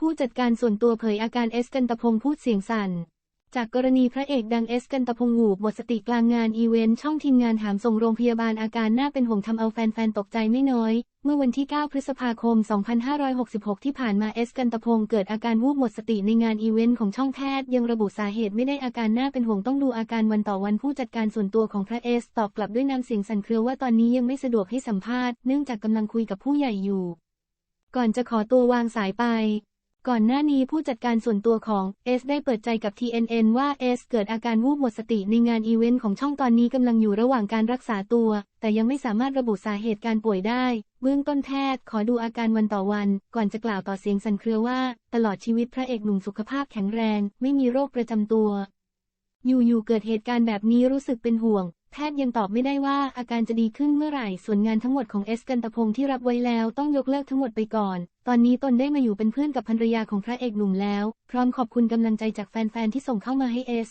ผู้จัดการส่วนตัวเผยอาการเอสกันตพงษ์พูดเสียงสั่น จากกรณีพระเอกดังเอสกันตพงษ์หูบหมดสติกลางงานอีเวนต์ช่องทีมงานหามส่งโรงพยาบาลอาการน่าเป็นห่วงทำเอาแฟนๆ ตกใจไม่น้อย เมื่อวันที่ 9 พฤษภาคม 2566 ที่ผ่านมาเอสกันตพงษ์เกิดอาการวูบหมดสติในงานอีเวนต์ของช่องแพทย์ ยังระบุสาเหตุไม่ได้อาการน่าเป็นห่วงต้องดูอาการวันต่อวันผู้จัดการส่วนตัวของพระเอสตอบกลับด้วยน้ำเสียงสั่นเครือว่าตอนนี้ยังไม่สะดวกให้สัมภาษณ์เนื่องจากกำลังคุยกับผู้ใหญ่อยู่ ก่อนจะขอตัววางสายไป ก่อนหน้านี้ผู้จัดการส่วนตัวของเอสได้เปิดใจกับ TNN ว่าเอสเกิดอาการวูบหมดสติในงานอีเวนต์ของช่องตอนนี้กำลังอยู่ระหว่างการรักษาตัว แต่ยังไม่สามารถระบุสาเหตุการป่วยได้ เบื้องต้นแพทย์ขอดูอาการวันต่อวัน ก่อนจะกล่าวต่อเสียงสั่นเครือว่า ตลอดชีวิตพระเอกหนุ่มสุขภาพแข็งแรง ไม่มีโรคประจำตัว อยู่ๆเกิดเหตุการณ์แบบนี้รู้สึกเป็นห่วง แพทย์ยังตอบไม่ได้ว่าอาการจะดีขึ้นเมื่อไหร่ ส่วนงานทั้งหมดของเอสกันตพงศ์ที่รับไว้แล้วต้องยกเลิกทั้งหมดไปก่อน ตอนนี้ตนได้มาอยู่เป็นเพื่อนกับภรรยาของพระเอกหนุ่มแล้ว พร้อมขอบคุณกำลังใจจากแฟนๆที่ส่งเข้ามาให้เอส